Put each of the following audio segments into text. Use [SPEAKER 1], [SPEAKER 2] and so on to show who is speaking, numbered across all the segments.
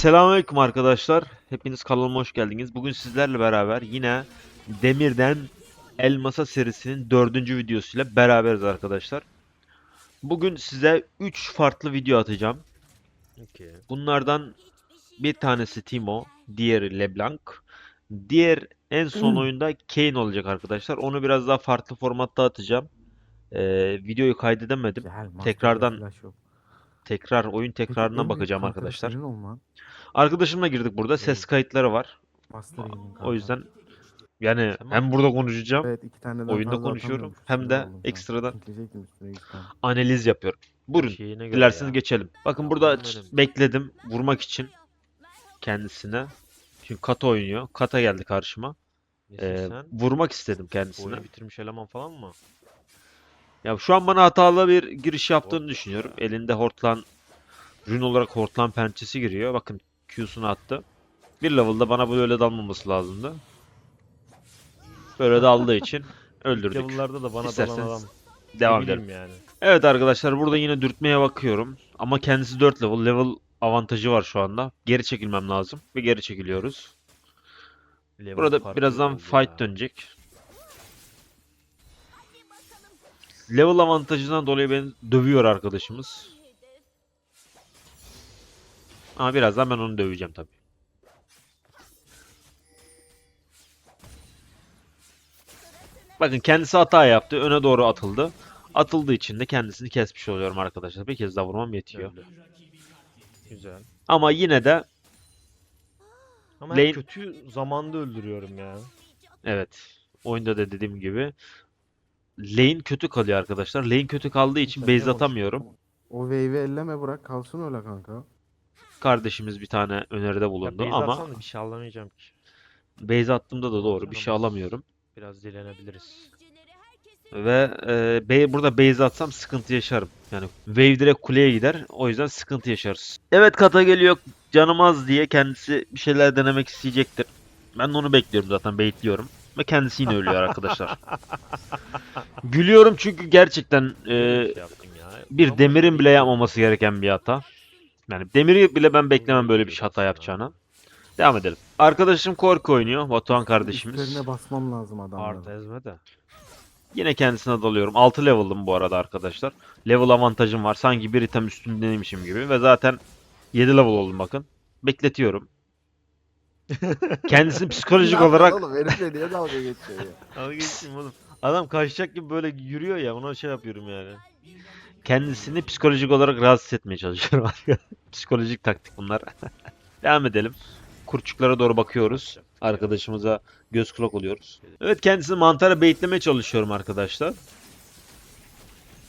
[SPEAKER 1] Selamünaleyküm arkadaşlar. Hepiniz kanalıma hoş geldiniz. Bugün sizlerle beraber yine Demirden Elmasa serisinin dördüncü videosuyla beraberiz arkadaşlar. Bugün size 3 farklı video atacağım.
[SPEAKER 2] Okey.
[SPEAKER 1] Bunlardan bir tanesi Timo, diğeri LeBlanc, diğer en son oyunda Kane olacak arkadaşlar. Onu biraz daha farklı formatta atacağım. Ee, videoyu kaydedemedim. Tekrardan. Tekrar oyun tekrarına bakacağım arkadaşlar. Arkadaşımla girdik burada. Ses kayıtları var.
[SPEAKER 3] Master Yiğit'in
[SPEAKER 1] O
[SPEAKER 3] kanka.
[SPEAKER 1] yüzden yani
[SPEAKER 2] Tamam.
[SPEAKER 1] hem burada konuşacağım,
[SPEAKER 3] Evet iki tane
[SPEAKER 1] oyunda konuşuyorum, hem de ekstradan analiz yapıyorum. Buyurun,
[SPEAKER 2] Şeyine göre
[SPEAKER 1] dilerseniz
[SPEAKER 2] ya.
[SPEAKER 1] geçelim. Bakın burada ç- bekledim vurmak için kendisine. Çünkü Kata oynuyor. Kata geldi karşıma.
[SPEAKER 2] Nesin
[SPEAKER 1] Ee,
[SPEAKER 2] sen?
[SPEAKER 1] vurmak istedim kendisine.
[SPEAKER 2] oyunu bitirmiş eleman falan mı?
[SPEAKER 1] Ya şu an bana hatalı bir giriş yaptığını düşünüyorum. Elinde hortlan rün olarak hortlan pençesi giriyor. Bakın Q'sunu attı. Bir level'da bana böyle dalmaması lazımdı. Böyle daldığı için öldürdük.
[SPEAKER 2] Level'larda da bana
[SPEAKER 1] İsterseniz
[SPEAKER 2] dalan adam.
[SPEAKER 1] Devam edelim.
[SPEAKER 2] yani.
[SPEAKER 1] Evet arkadaşlar burada yine dürtmeye bakıyorum. Ama kendisi 4 level. Level avantajı var şu anda. Geri çekilmem lazım. Ve geri çekiliyoruz.
[SPEAKER 2] Level
[SPEAKER 1] Burada birazdan fight
[SPEAKER 2] ya.
[SPEAKER 1] dönecek. Level avantajından dolayı beni dövüyor arkadaşımız. Ama birazdan ben onu döveceğim tabii. Bakın kendisi hata yaptı. Öne doğru atıldı. Atıldığı için de kendisini kesmiş oluyorum arkadaşlar. Bir kez daha vurmam yetiyor.
[SPEAKER 2] Güzel.
[SPEAKER 1] Ama yine de
[SPEAKER 2] Ama
[SPEAKER 1] Lane-
[SPEAKER 2] kötü zamanda öldürüyorum ya.
[SPEAKER 1] Evet. Oyunda da dediğim gibi lane kötü kalıyor arkadaşlar. Lane kötü kaldığı için base atamıyorum.
[SPEAKER 3] O wave'i elleme bırak kalsın öyle kanka.
[SPEAKER 1] Kardeşimiz bir tane öneride
[SPEAKER 2] Ya
[SPEAKER 1] bulundu
[SPEAKER 2] base
[SPEAKER 1] ama
[SPEAKER 2] da bir şey alamayacağım ki.
[SPEAKER 1] base attığımda da doğru bir şey alamıyorum.
[SPEAKER 2] Biraz dilenebiliriz.
[SPEAKER 1] Ve e, be- burada base atsam sıkıntı yaşarım. Yani wave direkt kuleye gider. O yüzden sıkıntı yaşarız. Evet kata geliyor canım az diye kendisi bir şeyler denemek isteyecektir. Ben de onu bekliyorum zaten baitliyorum. Ve kendisi yine ölüyor arkadaşlar. Gülüyorum çünkü gerçekten e,
[SPEAKER 2] Bir şey ya.
[SPEAKER 1] demirin bile yapmaması gereken bir hata. Yani demiri bile ben beklemem böyle bir şey hata yapacağını. Devam edelim. Arkadaşım Korku oynuyor. Batuhan kardeşimiz.
[SPEAKER 3] Üstlerine basmam lazım
[SPEAKER 2] Art
[SPEAKER 3] adamların.
[SPEAKER 2] ezme de.
[SPEAKER 1] Yine kendisine dalıyorum. 6 level'ım bu arada arkadaşlar. Level avantajım var. Sanki bir item üstündeymişim gibi. Ve zaten 7 level oldum bakın. Bekletiyorum. Kendisini psikolojik olarak
[SPEAKER 3] Oğlum herifle niye dalga geçiyor ya?
[SPEAKER 2] Al geçeyim oğlum. Adam kaçacak gibi böyle yürüyor ya ona şey yapıyorum yani.
[SPEAKER 1] Kendisini psikolojik olarak rahatsız etmeye çalışıyorum. arkadaşlar. psikolojik taktik bunlar. Devam edelim. Kurçuklara doğru bakıyoruz. Arkadaşımıza göz kulak oluyoruz. Evet kendisini mantara baitlemeye çalışıyorum arkadaşlar.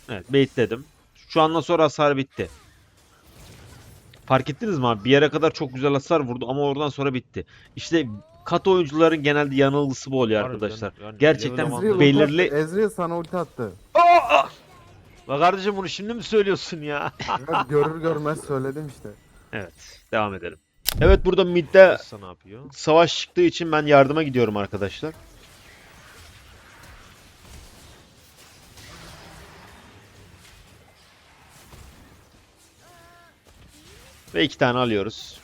[SPEAKER 1] Evet baitledim. Şu andan sonra hasar bitti. Fark ettiniz mi abi? Bir yere kadar çok güzel hasar vurdu ama oradan sonra bitti. İşte kat oyuncuların genelde yanılgısı bu oluyor arkadaşlar.
[SPEAKER 2] yani
[SPEAKER 1] Gerçekten
[SPEAKER 2] level
[SPEAKER 1] belirli-.
[SPEAKER 3] Ezreal sana ulti attı.
[SPEAKER 1] Bak kardeşim bunu şimdi mi söylüyorsun ya?
[SPEAKER 3] Ya görür görmez söyledim işte.
[SPEAKER 1] Evet, devam edelim. Evet burada midde
[SPEAKER 2] Kısa ne yapıyor?
[SPEAKER 1] savaş çıktığı için ben yardıma gidiyorum arkadaşlar. Ve iki tane alıyoruz.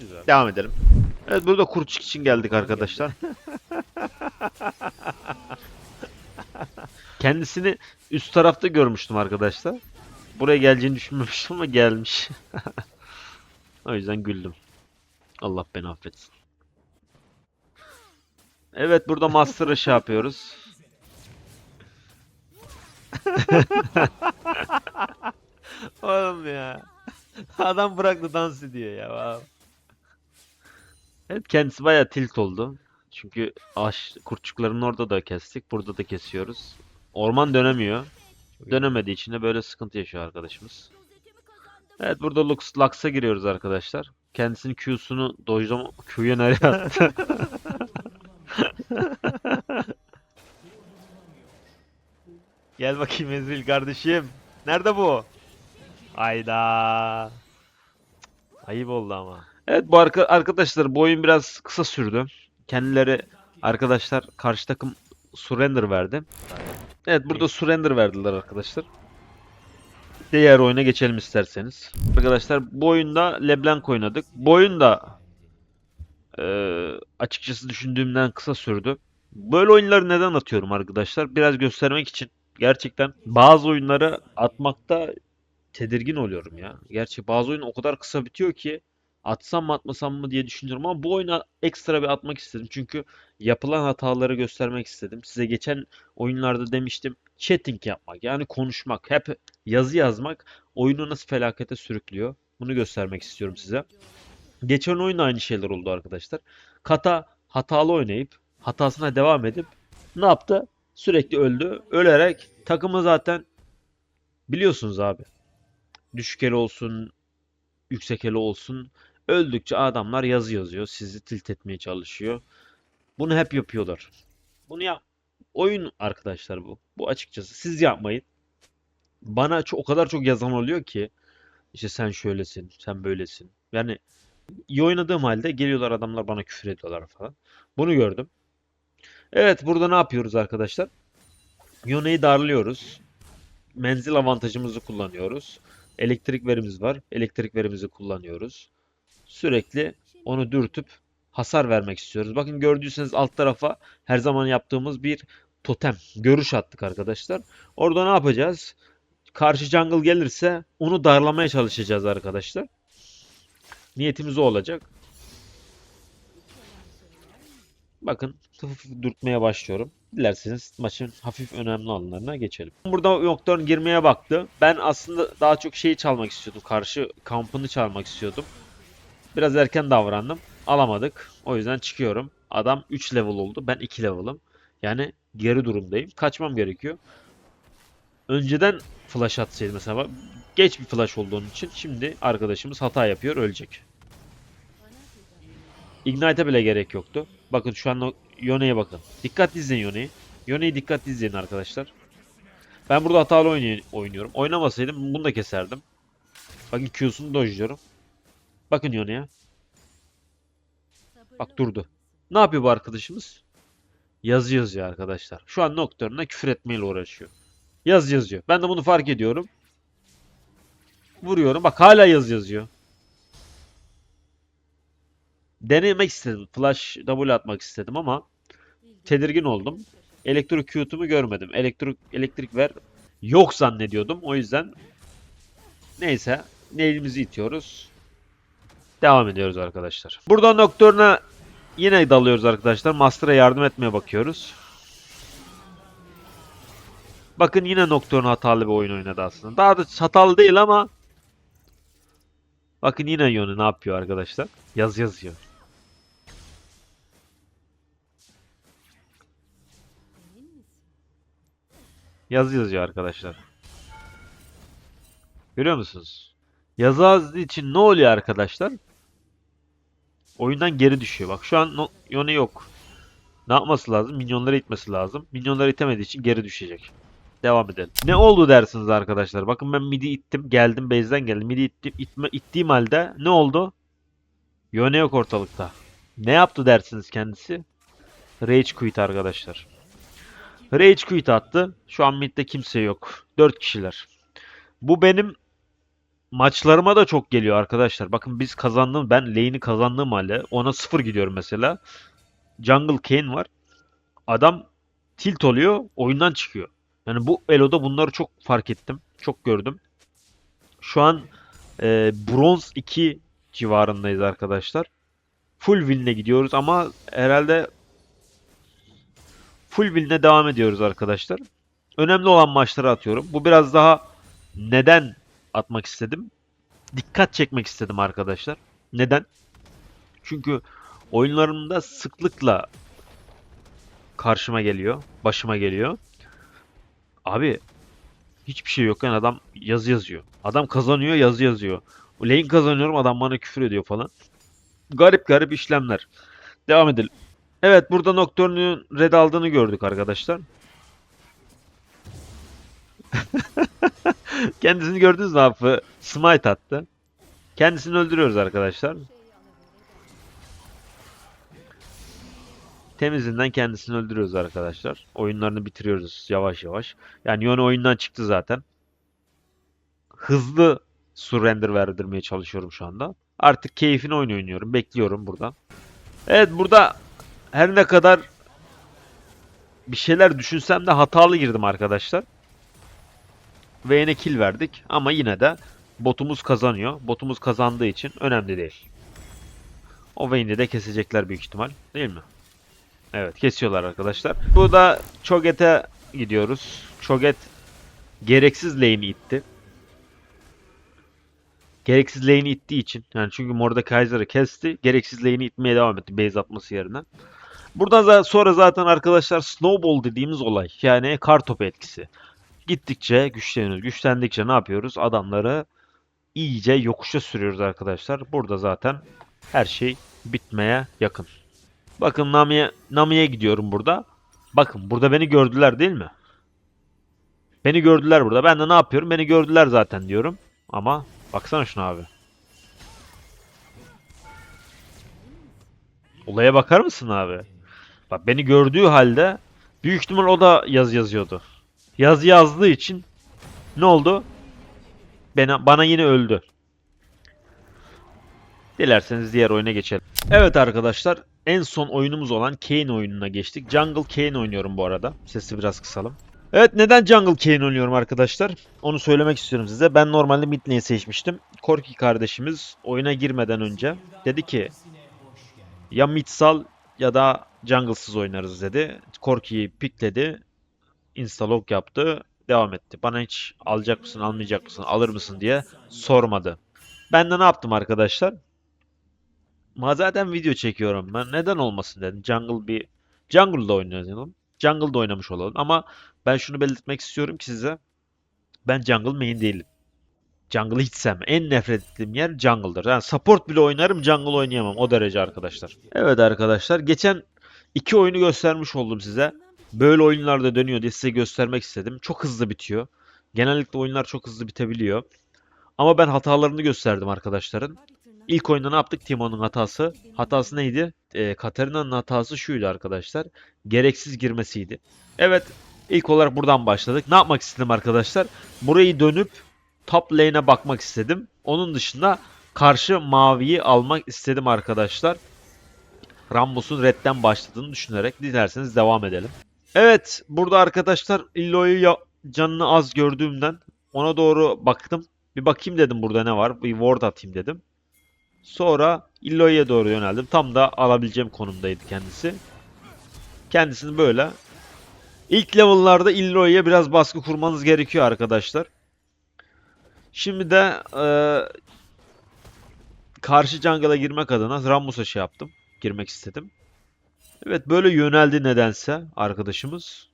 [SPEAKER 2] Güzel.
[SPEAKER 1] Devam edelim. Evet burada kurçuk için geldik arkadaşlar. Kendisini üst tarafta görmüştüm arkadaşlar. Buraya geleceğini düşünmemiştim ama gelmiş. o yüzden güldüm. Allah beni affetsin. Evet burada Master'ı şey yapıyoruz.
[SPEAKER 2] Oğlum ya. Adam bıraktı dans ediyor ya. Wow.
[SPEAKER 1] Evet kendisi bayağı tilt oldu. Çünkü ağaç kurtçukların orada da kestik. Burada da kesiyoruz. Orman dönemiyor. Dönemediği için de böyle sıkıntı yaşıyor arkadaşımız. Evet burada Lux, Lux'a giriyoruz arkadaşlar. Kendisinin Q'sunu dojlama... Q'ya nereye attı?
[SPEAKER 2] Gel bakayım Ezreal kardeşim. Nerede bu? Ayda. Ayıp oldu ama.
[SPEAKER 1] Evet bu arka arkadaşlar bu oyun biraz kısa sürdü. Kendileri arkadaşlar karşı takım surrender verdi. Evet burada surrender verdiler arkadaşlar. diğer oyuna geçelim isterseniz. Arkadaşlar bu oyunda LeBlanc oynadık. Bu oyun da eee, açıkçası düşündüğümden kısa sürdü. Böyle oyunları neden atıyorum arkadaşlar? Biraz göstermek için. Gerçekten bazı oyunları atmakta tedirgin oluyorum ya. Gerçi bazı oyun o kadar kısa bitiyor ki atsam mı atmasam mı diye düşünüyorum ama bu oyuna ekstra bir atmak istedim. Çünkü yapılan hataları göstermek istedim. Size geçen oyunlarda demiştim chatting yapmak yani konuşmak hep yazı yazmak oyunu nasıl felakete sürüklüyor. Bunu göstermek istiyorum size. Geçen oyunda aynı şeyler oldu arkadaşlar. Kata hatalı oynayıp hatasına devam edip ne yaptı? Sürekli öldü. Ölerek takımı zaten biliyorsunuz abi. Düşük elo olsun, yüksek elo olsun. Öldükçe adamlar yazı yazıyor. Sizi tilt etmeye çalışıyor. Bunu hep yapıyorlar. Bunu yap. Oyun arkadaşlar bu. Bu açıkçası. Siz yapmayın. Bana çok, o kadar çok yazan oluyor ki işte sen şöylesin, sen böylesin. Yani iyi oynadığım halde geliyorlar adamlar bana küfür ediyorlar falan. Bunu gördüm. Evet burada ne yapıyoruz arkadaşlar? Yone'yi darlıyoruz. Menzil avantajımızı kullanıyoruz. Elektrik verimiz var. Elektrik verimizi kullanıyoruz. Sürekli onu dürtüp hasar vermek istiyoruz. Bakın gördüyseniz alt tarafa her zaman yaptığımız bir totem. Görüş attık arkadaşlar. Orada ne yapacağız? Karşı jungle gelirse onu darlamaya çalışacağız arkadaşlar. Niyetimiz o olacak. Bakın hafif dürtmeye başlıyorum. Dilerseniz maçın hafif önemli alanlarına geçelim. Burada Nocturne girmeye baktı. Ben aslında daha çok şeyi çalmak istiyordum. Karşı kampını çalmak istiyordum. Biraz erken davrandım. Alamadık. O yüzden çıkıyorum. Adam 3 level oldu. Ben 2 level'ım. Yani geri durumdayım. Kaçmam gerekiyor. Önceden flash atsaydı mesela. Geç bir flash olduğunun için şimdi arkadaşımız hata yapıyor. Ölecek. Ignite'e bile gerek yoktu. Bakın şu an Yone'ye bakın. Dikkatli izleyin Yone'yi. Yone'yi dikkatli izleyin arkadaşlar. Ben burada hatalı oynuyorum. Oynamasaydım bunu da keserdim. Bakın Q'sunu dojluyorum. Bakın Yone'ye. Bak durdu. Ne yapıyor bu arkadaşımız? Yazı yazıyor arkadaşlar. Şu an Nocturne'a küfür etmeyle uğraşıyor. Yaz yazıyor. Ben de bunu fark ediyorum. Vuruyorum. Bak hala yaz yazıyor. Denemek istedim. Flash W atmak istedim ama tedirgin oldum. Elektrik Q'tumu görmedim. Elektrik elektrik ver yok zannediyordum. O yüzden neyse elimizi itiyoruz. Devam ediyoruz arkadaşlar. Burada Nocturne'a yine dalıyoruz arkadaşlar. Master'a yardım etmeye bakıyoruz. Bakın yine Nocturne hatalı bir oyun oynadı aslında. Daha da hatalı değil ama Bakın yine Yone ne yapıyor arkadaşlar? Yaz yazıyor. Yaz yazıyor arkadaşlar. Görüyor musunuz? Yazı için ne oluyor arkadaşlar? Oyundan geri düşüyor. Bak şu an no- Yone yok. Ne yapması lazım? Minyonları itmesi lazım. Minyonları itemediği için geri düşecek. Devam edelim. Ne oldu dersiniz arkadaşlar? Bakın ben midi ittim. Geldim base'den geldim. Midi ittim, itme, ittiğim halde ne oldu? Yone yok ortalıkta. Ne yaptı dersiniz kendisi? Rage quit arkadaşlar. Rage quit attı. Şu an midde kimse yok. 4 kişiler. Bu benim maçlarıma da çok geliyor arkadaşlar. Bakın biz kazandığım ben lane'i kazandığım halde ona 0 gidiyorum mesela. Jungle Kane var. Adam tilt oluyor, oyundan çıkıyor. Yani bu Elo'da bunları çok fark ettim. Çok gördüm. Şu an e, Bronze 2 civarındayız arkadaşlar. Full win'le gidiyoruz ama herhalde full win'le devam ediyoruz arkadaşlar. Önemli olan maçları atıyorum. Bu biraz daha neden atmak istedim? Dikkat çekmek istedim arkadaşlar. Neden? Çünkü oyunlarımda sıklıkla karşıma geliyor, başıma geliyor. Abi hiçbir şey yokken adam yazı yazıyor. Adam kazanıyor, yazı yazıyor. Lane kazanıyorum, adam bana küfür ediyor falan. Garip garip işlemler. Devam edelim. Evet, burada Nocturne'ün red aldığını gördük arkadaşlar. Kendisini gördünüz mü abi? Smite attı. Kendisini öldürüyoruz arkadaşlar. Temizinden kendisini öldürüyoruz arkadaşlar. Oyunlarını bitiriyoruz yavaş yavaş. Yani Yone oyundan çıktı zaten. hızlı surrender verdirmeye çalışıyorum şu anda. Artık keyfini oyun oynuyorum. Bekliyorum buradan. Evet burada her ne kadar bir şeyler düşünsem de hatalı girdim arkadaşlar. Ve yine kill verdik ama yine de botumuz kazanıyor. Botumuz kazandığı için önemli değil. O Vayne'i de kesecekler büyük ihtimal. Değil mi? Evet kesiyorlar arkadaşlar. Burada Cho'Gath'e gidiyoruz. Cho'Gath gereksiz lane'i itti. Gereksiz lane'i ittiği için yani çünkü Mordekaiser'ı kesti. Gereksiz lane'i itmeye devam etti base atması yerine. Buradan sonra zaten arkadaşlar snowball dediğimiz olay yani kar topu etkisi. Gittikçe güçleniyoruz. Güçlendikçe ne yapıyoruz? Adamları iyice yokuşa sürüyoruz arkadaşlar. Burada zaten her şey bitmeye yakın. Bakın Nami'ye Nami'ye gidiyorum burada. Bakın burada beni gördüler değil mi? Beni gördüler burada. Ben de ne yapıyorum? Beni gördüler zaten diyorum. Ama baksana şuna abi. Olaya bakar mısın abi? Bak beni gördüğü halde büyük ihtimal o da yaz yazıyordu. Yaz yazdığı için ne oldu? Bana, bana yine öldü. Dilerseniz diğer oyuna geçelim. Evet arkadaşlar en son oyunumuz olan Kane oyununa geçtik. Jungle Kane oynuyorum bu arada. Sesi biraz kısalım. Evet neden Jungle Kane oynuyorum arkadaşlar? Onu söylemek istiyorum size. Ben normalde mid lane seçmiştim. Korki kardeşimiz oyuna girmeden önce dedi ki ya mid sal ya da jungle'sız oynarız dedi. Korki'yi pikledi. Instalog yaptı. Devam etti. Bana hiç alacak mısın almayacak mısın alır mısın diye sormadı. Ben de ne yaptım arkadaşlar? Ma zaten video çekiyorum ben. Neden olmasın dedim. Jungle bir Jungle'da oynayalım. Jungle'da oynamış olalım. Ama ben şunu belirtmek istiyorum ki size. Ben jungle main değilim. Jungle'ı hiç sevmem. En nefret ettiğim yer jungle'dır. Yani support bile oynarım, jungle oynayamam. O derece arkadaşlar. Evet arkadaşlar. Geçen iki oyunu göstermiş oldum size. Böyle oyunlarda dönüyor diye size göstermek istedim. Çok hızlı bitiyor. Genellikle oyunlar çok hızlı bitebiliyor. Ama ben hatalarını gösterdim arkadaşların. İlk oyunda ne yaptık? Timon'un hatası. Hatası neydi? Ee, Katarina'nın hatası şuydu arkadaşlar. Gereksiz girmesiydi. Evet, ilk olarak buradan başladık. Ne yapmak istedim arkadaşlar? Burayı dönüp top lane'e bakmak istedim. Onun dışında karşı maviyi almak istedim arkadaşlar. Rambos'un redden başladığını düşünerek dilerseniz devam edelim. Evet, burada arkadaşlar Illo'yu canını az gördüğümden ona doğru baktım. Bir bakayım dedim burada ne var. Bir ward atayım dedim. Sonra Illo'ya doğru yöneldim. Tam da alabileceğim konumdaydı kendisi. Kendisini böyle ilk level'larda Illo'ya biraz baskı kurmanız gerekiyor arkadaşlar. Şimdi de eee, karşı jungle'a girmek adına Rammus'a şey yaptım. Girmek istedim. Evet böyle yöneldi nedense arkadaşımız.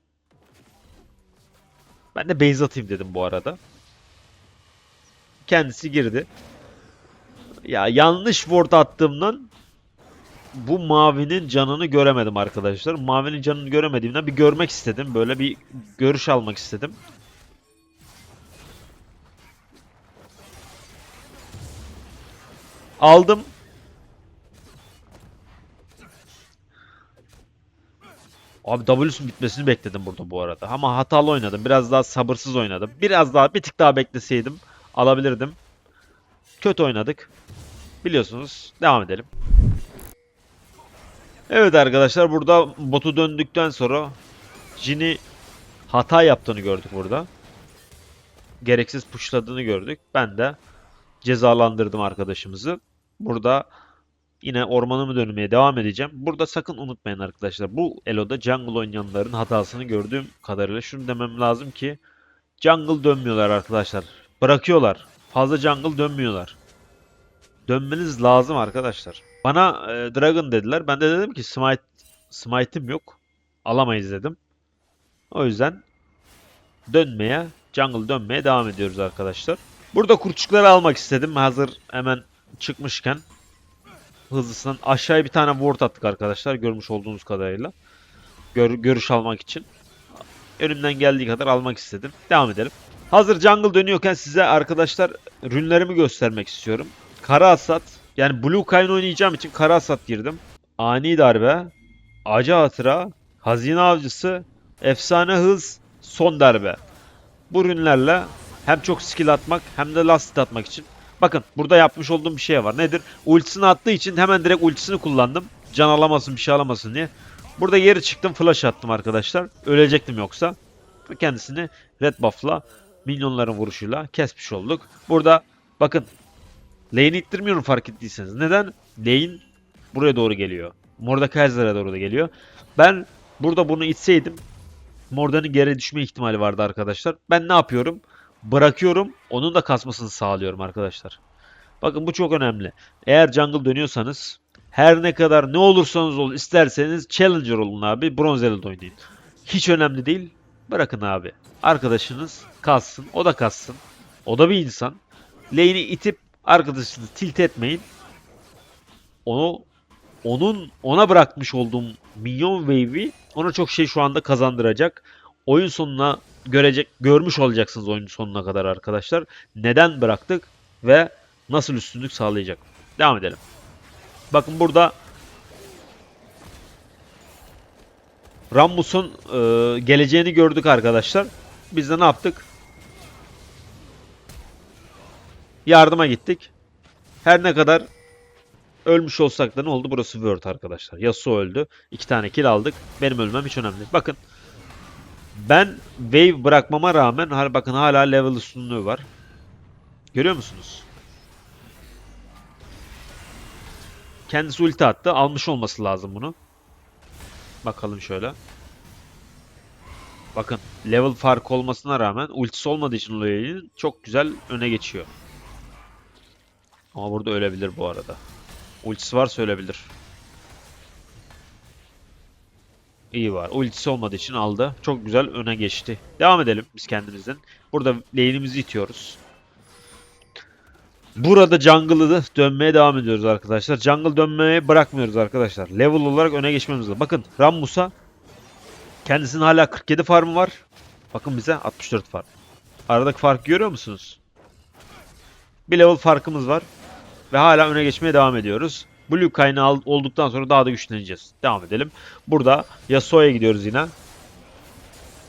[SPEAKER 1] Ben de base atayım dedim bu arada. Kendisi girdi. Ya yanlış ward attığımdan bu mavinin canını göremedim arkadaşlar. Mavinin canını göremediğimden bir görmek istedim. Böyle bir görüş almak istedim. Aldım. Abi W'sun bitmesini bekledim burada bu arada. Ama hatalı oynadım. Biraz daha sabırsız oynadım. Biraz daha bir tık daha bekleseydim alabilirdim. Kötü oynadık. Biliyorsunuz. Devam edelim. Evet arkadaşlar burada botu döndükten sonra Jin'i hata yaptığını gördük burada. Gereksiz pushladığını gördük. Ben de cezalandırdım arkadaşımızı. Burada yine ormanımı dönmeye devam edeceğim. Burada sakın unutmayın arkadaşlar. Bu Elo'da jungle oynayanların hatasını gördüğüm kadarıyla şunu demem lazım ki jungle dönmüyorlar arkadaşlar. Bırakıyorlar. Fazla jungle dönmüyorlar. Dönmeniz lazım arkadaşlar. Bana e, Dragon dediler. Ben de dedim ki Smite Smite'im yok. Alamayız dedim. O yüzden dönmeye, jungle dönmeye devam ediyoruz arkadaşlar. Burada kurtçukları almak istedim. Hazır hemen çıkmışken hızlısından aşağıya bir tane ward attık arkadaşlar görmüş olduğunuz kadarıyla. Gör, görüş almak için. Önümden geldiği kadar almak istedim. Devam edelim. Hazır jungle dönüyorken size arkadaşlar rünlerimi göstermek istiyorum. Kara hasat. Yani Blue Kayn oynayacağım için kara hasat girdim. Ani darbe. Acı hatıra. Hazine avcısı. Efsane hız. Son darbe. Bu ürünlerle Hem çok skill atmak hem de last atmak için. Bakın burada yapmış olduğum bir şey var. Nedir? Ultisini attığı için hemen direkt ultisini kullandım. Can alamasın bir şey alamasın diye. Burada geri çıktım flash attım arkadaşlar. Ölecektim yoksa. Kendisini red buff'la minyonların vuruşuyla kesmiş olduk. Burada bakın lane'i ittirmiyorum fark ettiyseniz. Neden? Lane buraya doğru geliyor. Mordekaiser'a doğru da geliyor. Ben burada bunu itseydim Morden'in geri düşme ihtimali vardı arkadaşlar. Ben ne yapıyorum? Bırakıyorum. Onun da kasmasını sağlıyorum arkadaşlar. Bakın bu çok önemli. Eğer jungle dönüyorsanız her ne kadar ne olursanız olun isterseniz challenger olun abi. Bronze elde oynayın. Hiç önemli değil. Bırakın abi. Arkadaşınız kalsın. O da kalsın. O da bir insan. Lane'i itip arkadaşınızı tilt etmeyin. Onu onun ona bırakmış olduğum minyon wave'i ona çok şey şu anda kazandıracak. Oyun sonuna görecek görmüş olacaksınız oyun sonuna kadar arkadaşlar. Neden bıraktık ve nasıl üstünlük sağlayacak. Devam edelim. Bakın burada Rammus'un e, geleceğini gördük arkadaşlar. Biz de ne yaptık? Yardıma gittik. Her ne kadar ölmüş olsak da ne oldu? Burası Word arkadaşlar. Yasuo öldü. İki tane kill aldık. Benim ölmem hiç önemli. Bakın. Ben wave bırakmama rağmen bakın hala level üstünlüğü var. Görüyor musunuz? Kendisi ulti attı. Almış olması lazım bunu. Bakalım şöyle. Bakın level fark olmasına rağmen ultisi olmadığı için Loyal'in çok güzel öne geçiyor. Ama burada ölebilir bu arada. Ultisi varsa ölebilir. İyi var. Ultisi olmadığı için aldı. Çok güzel öne geçti. Devam edelim biz kendimizden. Burada lane'imizi itiyoruz. Burada jungle'ı dönmeye devam ediyoruz arkadaşlar. Jungle dönmeye bırakmıyoruz arkadaşlar. Level olarak öne geçmemiz lazım. Bakın Rammus'a kendisinin hala 47 farmı var. Bakın bize 64 farm. Aradaki farkı görüyor musunuz? Bir level farkımız var. Ve hala öne geçmeye devam ediyoruz. Blue kaynağı olduktan sonra daha da güçleneceğiz. Devam edelim. Burada Yasuo'ya gidiyoruz yine.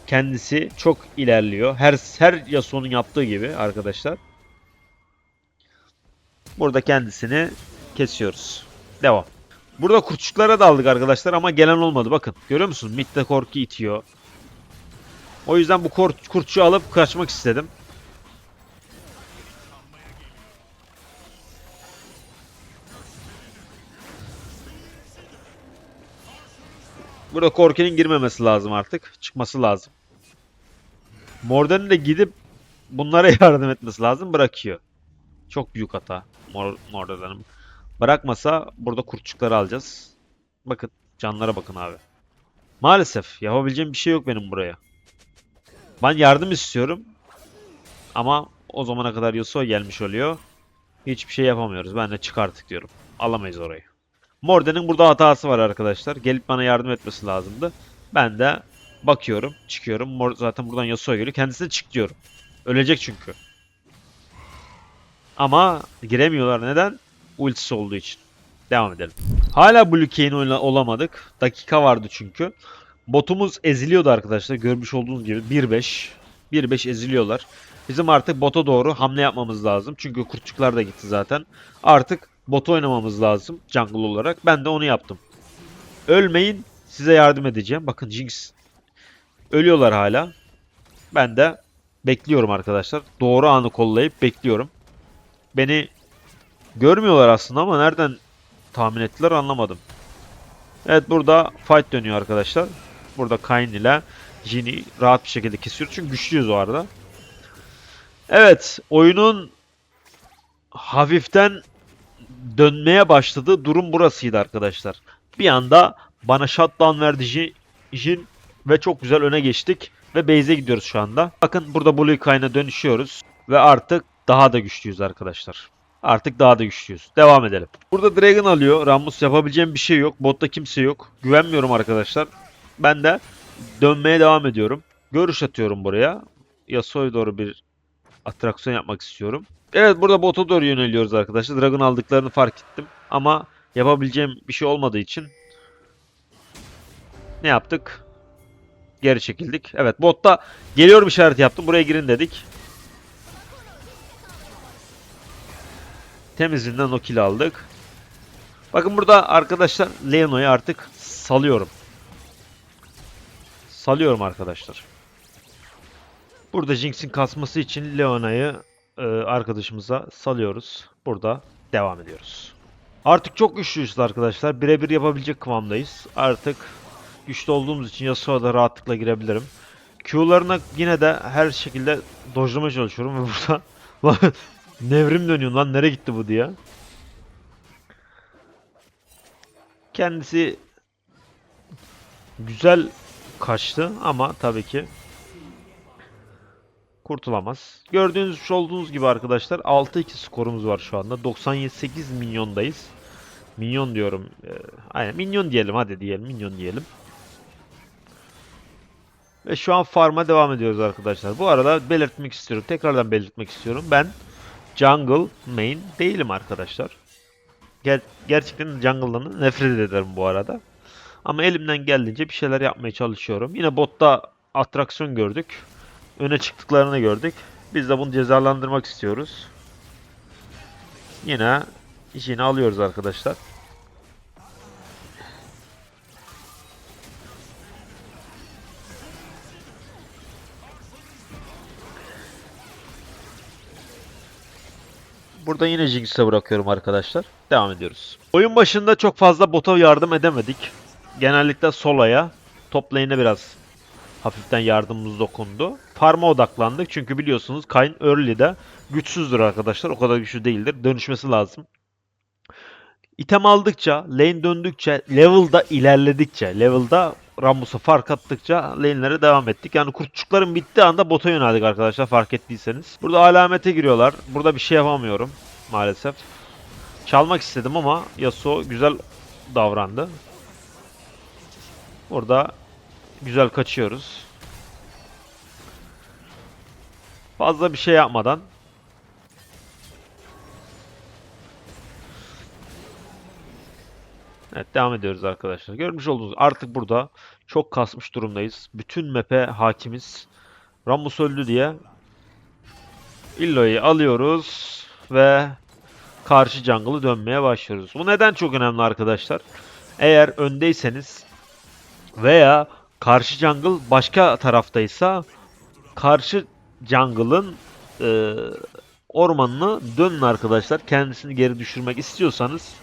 [SPEAKER 1] Kendisi çok ilerliyor. Her her Yasuo'nun yaptığı gibi arkadaşlar. Burada kendisini kesiyoruz. Devam. Burada kurtçuklara daldık arkadaşlar ama gelen olmadı. Bakın görüyor musun? Mid'de korku itiyor. O yüzden bu kurt, kurtçuğu alıp kaçmak istedim. Burada Korki'nin girmemesi lazım artık. Çıkması lazım. Morden'in de gidip bunlara yardım etmesi lazım. Bırakıyor. Çok büyük hata. Mor Morden'in. Bırakmasa burada kurtçukları alacağız. Bakın. Canlara bakın abi. Maalesef yapabileceğim bir şey yok benim buraya. Ben yardım istiyorum. Ama o zamana kadar Yasuo gelmiş oluyor. Hiçbir şey yapamıyoruz. Ben de çık artık diyorum. Alamayız orayı. Morden'in burada hatası var arkadaşlar. Gelip bana yardım etmesi lazımdı. Ben de bakıyorum, çıkıyorum. Mor zaten buradan Yasuo geliyor. Kendisine çık diyorum. Ölecek çünkü. Ama giremiyorlar. Neden? Ultisi olduğu için. Devam edelim. Hala Blue oyna- olamadık. Dakika vardı çünkü. Botumuz eziliyordu arkadaşlar. Görmüş olduğunuz gibi 1-5. 1-5 eziliyorlar. Bizim artık bota doğru hamle yapmamız lazım. Çünkü kurtçuklar da gitti zaten. Artık bot oynamamız lazım jungle olarak. Ben de onu yaptım. Ölmeyin size yardım edeceğim. Bakın Jinx ölüyorlar hala. Ben de bekliyorum arkadaşlar. Doğru anı kollayıp bekliyorum. Beni görmüyorlar aslında ama nereden tahmin ettiler anlamadım. Evet burada fight dönüyor arkadaşlar. Burada Kayn ile Jin'i rahat bir şekilde kesiyor. Çünkü güçlüyüz o arada. Evet oyunun hafiften dönmeye başladı. Durum burasıydı arkadaşlar. Bir anda bana shutdown verdi Jin, ve çok güzel öne geçtik. Ve base'e gidiyoruz şu anda. Bakın burada Blue Kayn'a dönüşüyoruz. Ve artık daha da güçlüyüz arkadaşlar. Artık daha da güçlüyüz. Devam edelim. Burada Dragon alıyor. Rammus yapabileceğim bir şey yok. Botta kimse yok. Güvenmiyorum arkadaşlar. Ben de dönmeye devam ediyorum. Görüş atıyorum buraya. Yasuo'ya doğru bir atraksiyon yapmak istiyorum. Evet burada bota doğru yöneliyoruz arkadaşlar. Dragon aldıklarını fark ettim. Ama yapabileceğim bir şey olmadığı için ne yaptık? Geri çekildik. Evet botta geliyorum işareti yaptım. Buraya girin dedik. Temizinden o kill aldık. Bakın burada arkadaşlar Leno'yu artık salıyorum. Salıyorum arkadaşlar. Burada Jinx'in kasması için Leona'yı e, arkadaşımıza salıyoruz. Burada devam ediyoruz. Artık çok güçlüyüz arkadaşlar. Birebir yapabilecek kıvamdayız. Artık güçlü olduğumuz için Yasuo'da rahatlıkla girebilirim. Q'larına yine de her şekilde dojlamaya çalışıyorum ve burada nevrim dönüyor lan nereye gitti bu diye. Kendisi güzel kaçtı ama tabii ki kurtulamaz. Gördüğünüz olduğunuz gibi arkadaşlar 6-2 skorumuz var şu anda. 98 milyondayız. Milyon diyorum. Ee, aynen milyon diyelim hadi diyelim milyon diyelim. Ve şu an farm'a devam ediyoruz arkadaşlar. Bu arada belirtmek istiyorum. Tekrardan belirtmek istiyorum. Ben jungle main değilim arkadaşlar. Ger gerçekten jungle'dan nefret ederim bu arada. Ama elimden geldiğince bir şeyler yapmaya çalışıyorum. Yine botta atraksiyon gördük. Öne çıktıklarını gördük. Biz de bunu cezalandırmak istiyoruz. Yine işini alıyoruz arkadaşlar. Burada yine Jinx'e bırakıyorum arkadaşlar. Devam ediyoruz. Oyun başında çok fazla bota yardım edemedik. Genellikle Sola'ya, top lane'e biraz hafiften yardımımız dokundu. Farm'a odaklandık çünkü biliyorsunuz Kayn early'de güçsüzdür arkadaşlar. O kadar güçlü değildir. Dönüşmesi lazım. İtem aldıkça, lane döndükçe, level'da ilerledikçe, level'da Rammus'a fark attıkça lane'lere devam ettik. Yani kurtçukların bittiği anda bota yöneldik arkadaşlar fark ettiyseniz. Burada alamete giriyorlar. Burada bir şey yapamıyorum maalesef. Çalmak istedim ama Yasuo güzel davrandı. Burada güzel kaçıyoruz. Fazla bir şey yapmadan Evet devam ediyoruz arkadaşlar. Görmüş olduğunuz artık burada çok kasmış durumdayız. Bütün map'e hakimiz. Rammus öldü diye Illo'yu alıyoruz ve karşı jungle'ı dönmeye başlıyoruz. Bu neden çok önemli arkadaşlar? Eğer öndeyseniz veya karşı jungle başka taraftaysa karşı jungle'ın e, ormanını dönün arkadaşlar. Kendisini geri düşürmek istiyorsanız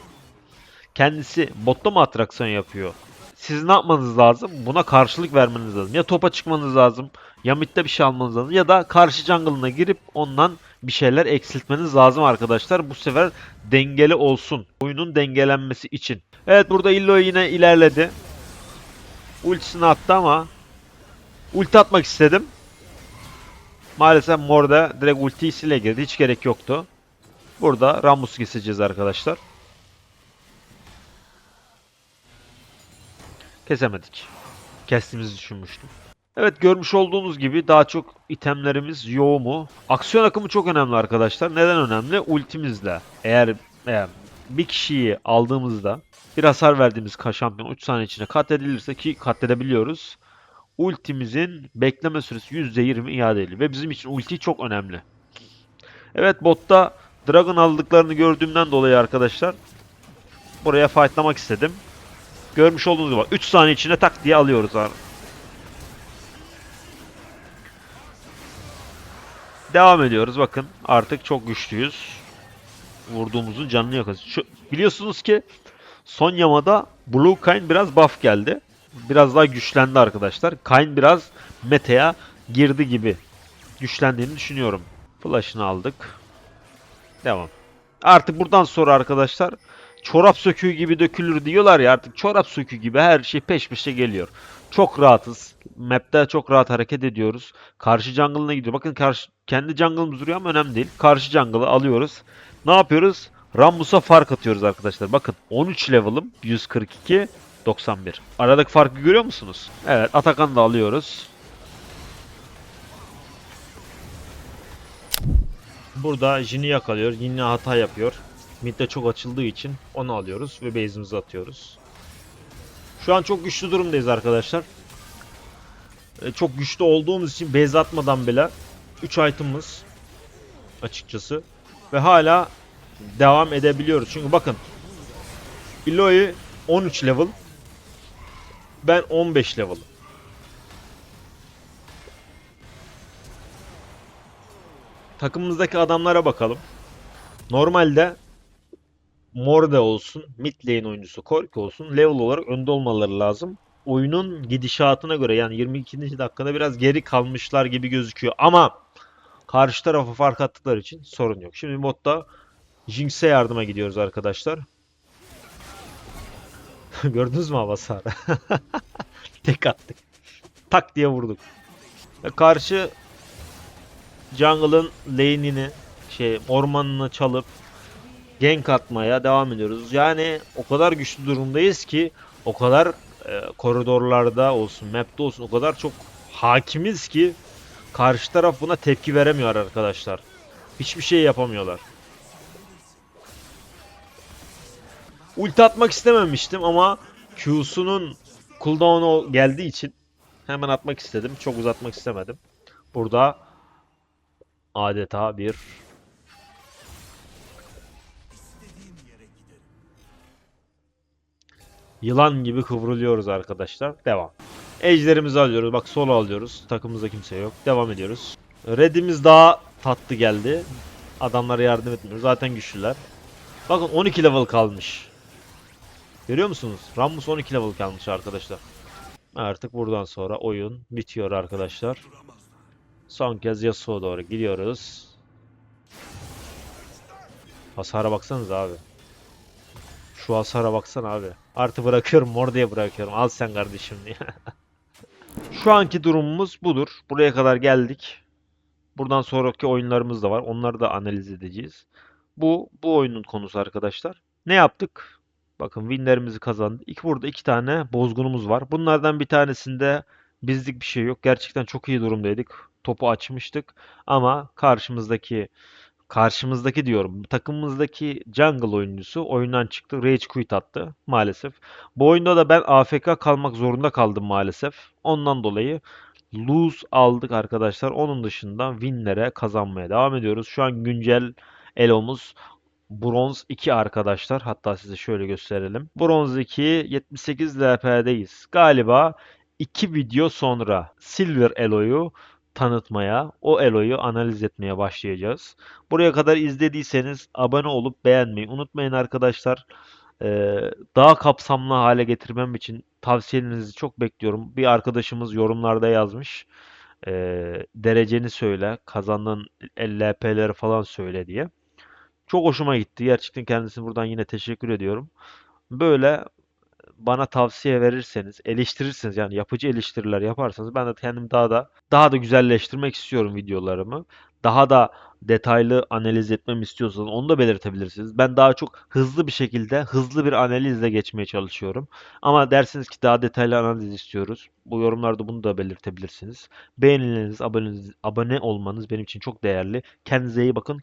[SPEAKER 1] kendisi botta mı atraksiyon yapıyor? Siz ne yapmanız lazım? Buna karşılık vermeniz lazım. Ya topa çıkmanız lazım, ya midde bir şey almanız lazım ya da karşı jungle'ına girip ondan bir şeyler eksiltmeniz lazım arkadaşlar. Bu sefer dengeli olsun. Oyunun dengelenmesi için. Evet burada Illo yine ilerledi. Ultisini attı ama ulti atmak istedim. Maalesef Mor'da direkt ultisiyle girdi. Hiç gerek yoktu. Burada Rammus'u keseceğiz arkadaşlar. Kesemedik. Kestiğimizi düşünmüştüm. Evet görmüş olduğunuz gibi daha çok itemlerimiz yoğumu. Aksiyon akımı çok önemli arkadaşlar. Neden önemli? Ultimizle eğer, eğer bir kişiyi aldığımızda bir hasar verdiğimiz şampiyon 3 saniye içinde katledilirse ki katledebiliyoruz. Ultimizin bekleme süresi %20 iade ediliyor. Ve bizim için ulti çok önemli. Evet botta Dragon aldıklarını gördüğümden dolayı arkadaşlar buraya fightlamak istedim. Görmüş olduğunuz gibi 3 saniye içinde tak diye alıyoruz abi. Devam ediyoruz bakın artık çok güçlüyüz. Vurduğumuzun canını yakıyoruz. Şu, biliyorsunuz ki son yamada Blue Kayn biraz buff geldi. Biraz daha güçlendi arkadaşlar. Kayn biraz meta'ya girdi gibi. Güçlendiğini düşünüyorum. Flash'ını aldık. Devam. Artık buradan sonra arkadaşlar çorap söküğü gibi dökülür diyorlar ya artık çorap söküğü gibi her şey peş peşe geliyor. Çok rahatız. Map'te çok rahat hareket ediyoruz. Karşı jungle'ına gidiyor. Bakın karşı kendi jungle'ımız duruyor ama önemli değil. Karşı jungle'ı alıyoruz. Ne yapıyoruz? Rammus'a fark atıyoruz arkadaşlar. Bakın 13 level'ım 142 91. Aradaki farkı görüyor musunuz? Evet Atakan'ı da alıyoruz. Burada Jin'i yakalıyor. Yine hata yapıyor. Mid'de çok açıldığı için onu alıyoruz ve base'imizi atıyoruz. Şu an çok güçlü durumdayız arkadaşlar. E, çok güçlü olduğumuz için base atmadan bile 3 item'ımız açıkçası ve hala devam edebiliyoruz. Çünkü bakın Eloy 13 level ben 15 level. Takımımızdaki adamlara bakalım. Normalde Morde olsun, mid lane oyuncusu Korki olsun level olarak önde olmaları lazım. Oyunun gidişatına göre yani 22. dakikada biraz geri kalmışlar gibi gözüküyor ama karşı tarafa fark attıkları için sorun yok. Şimdi modda Jinx'e yardıma gidiyoruz arkadaşlar. Gördünüz mü hava hasarı? Tek attık. Tak diye vurduk. Ve karşı jungle'ın lane'ini şey ormanını çalıp gank atmaya devam ediyoruz. Yani o kadar güçlü durumdayız ki o kadar e, koridorlarda olsun, map'te olsun o kadar çok hakimiz ki karşı taraf buna tepki veremiyor arkadaşlar. Hiçbir şey yapamıyorlar. Ulti atmak istememiştim ama Q'sunun cooldown'u geldiği için hemen atmak istedim. Çok uzatmak istemedim. Burada adeta bir yılan gibi kıvrılıyoruz arkadaşlar. Devam. Ejderimizi alıyoruz. Bak solo alıyoruz. Takımımızda kimse yok. Devam ediyoruz. Red'imiz daha tatlı geldi. Adamlara yardım etmiyoruz. Zaten güçlüler. Bakın 12 level kalmış. Görüyor musunuz? Rammus 12 level kalmış arkadaşlar. Artık buradan sonra oyun bitiyor arkadaşlar. Son kez Yasuo'ya doğru gidiyoruz. Hasara baksanız abi. Şu hasara baksana abi. Artı bırakıyorum Morde'ye bırakıyorum. Al sen kardeşim diye. Şu anki durumumuz budur. Buraya kadar geldik. Buradan sonraki oyunlarımız da var. Onları da analiz edeceğiz. Bu bu oyunun konusu arkadaşlar. Ne yaptık? Bakın winlerimizi kazandık. İki, burada iki tane bozgunumuz var. Bunlardan bir tanesinde bizlik bir şey yok. Gerçekten çok iyi durumdaydık. Topu açmıştık. Ama karşımızdaki karşımızdaki diyorum takımımızdaki jungle oyuncusu oyundan çıktı. Rage quit attı maalesef. Bu oyunda da ben AFK kalmak zorunda kaldım maalesef. Ondan dolayı lose aldık arkadaşlar. Onun dışında winlere kazanmaya devam ediyoruz. Şu an güncel elomuz Bronz 2 arkadaşlar. Hatta size şöyle gösterelim. Bronz 2 78 LP'deyiz. Galiba 2 video sonra Silver Elo'yu tanıtmaya, o Elo'yu analiz etmeye başlayacağız. Buraya kadar izlediyseniz abone olup beğenmeyi unutmayın arkadaşlar. Ee, daha kapsamlı hale getirmem için tavsiyelerinizi çok bekliyorum. Bir arkadaşımız yorumlarda yazmış. Ee, dereceni söyle, kazandığın LP'leri falan söyle diye. Çok hoşuma gitti. Gerçekten kendisine buradan yine teşekkür ediyorum. Böyle bana tavsiye verirseniz, eleştirirseniz yani yapıcı eleştiriler yaparsanız ben de kendim daha da daha da güzelleştirmek istiyorum videolarımı. Daha da detaylı analiz etmemi istiyorsanız onu da belirtebilirsiniz. Ben daha çok hızlı bir şekilde, hızlı bir analizle geçmeye çalışıyorum. Ama dersiniz ki daha detaylı analiz istiyoruz. Bu yorumlarda bunu da belirtebilirsiniz. Beğenileriniz, aboneniz, abone olmanız benim için çok değerli. Kendinize iyi bakın.